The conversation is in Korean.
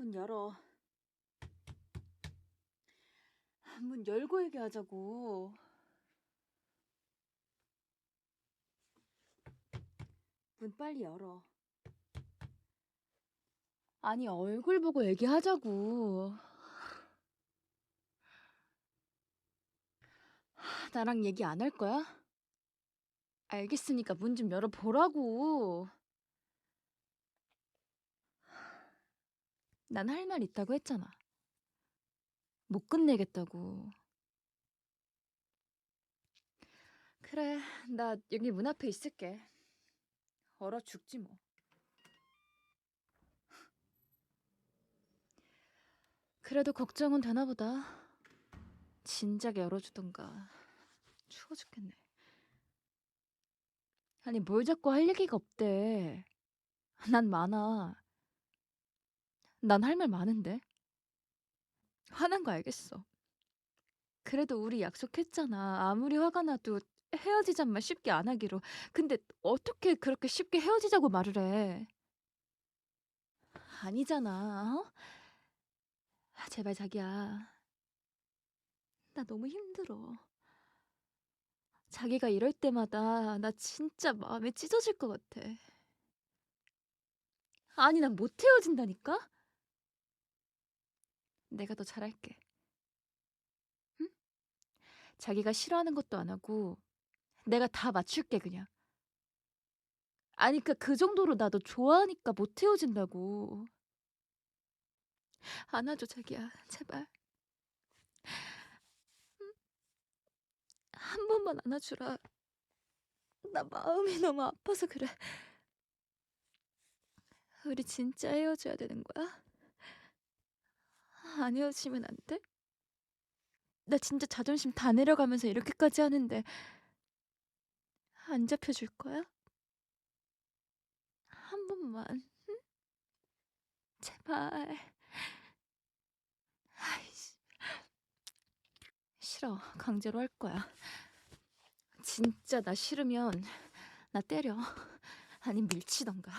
문 열어. 문 열고 얘기하자고. 문 빨리 열어. 아니, 얼굴 보고 얘기하자고. 나랑 얘기 안 할 거야? 알겠으니까 문 좀 열어보라고. 난 할 말 있다고 했잖아. 못 끝내겠다고. 그래, 나 여기 문 앞에 있을게. 얼어 죽지 뭐. 그래도 걱정은 되나 보다. 진작에 열어주던가. 추워 죽겠네. 아니, 뭘 자꾸 할 얘기가 없대. 난 많아. 난 할 말 많은데. 화난 거 알겠어. 그래도 우리 약속했잖아. 아무리 화가 나도 헤어지자만 쉽게 안 하기로. 근데 어떻게 그렇게 쉽게 헤어지자고 말을 해? 아니잖아. 어? 아, 제발 자기야. 나 너무 힘들어. 자기가 이럴 때마다 나 진짜 마음이 찢어질 것 같아. 아니, 난 못 헤어진다니까? 내가 더 잘할게. 응? 자기가 싫어하는 것도 안 하고 내가 다 맞출게 그냥. 아니 그그 정도로 나너 좋아하니까 못 헤어진다고. 안아줘 자기야 제발. 응? 한 번만 안아주라. 나 마음이 너무 아파서 그래. 우리 진짜 헤어져야 되는 거야? 안 헤어지면 안 돼? 나 진짜 자존심 다 내려가면서 이렇게까지 하는데 안 잡혀줄 거야? 한 번만, 응? 제발. 아이씨. 싫어. 강제로 할 거야. 진짜 나 싫으면 나 때려. 아니 밀치던가.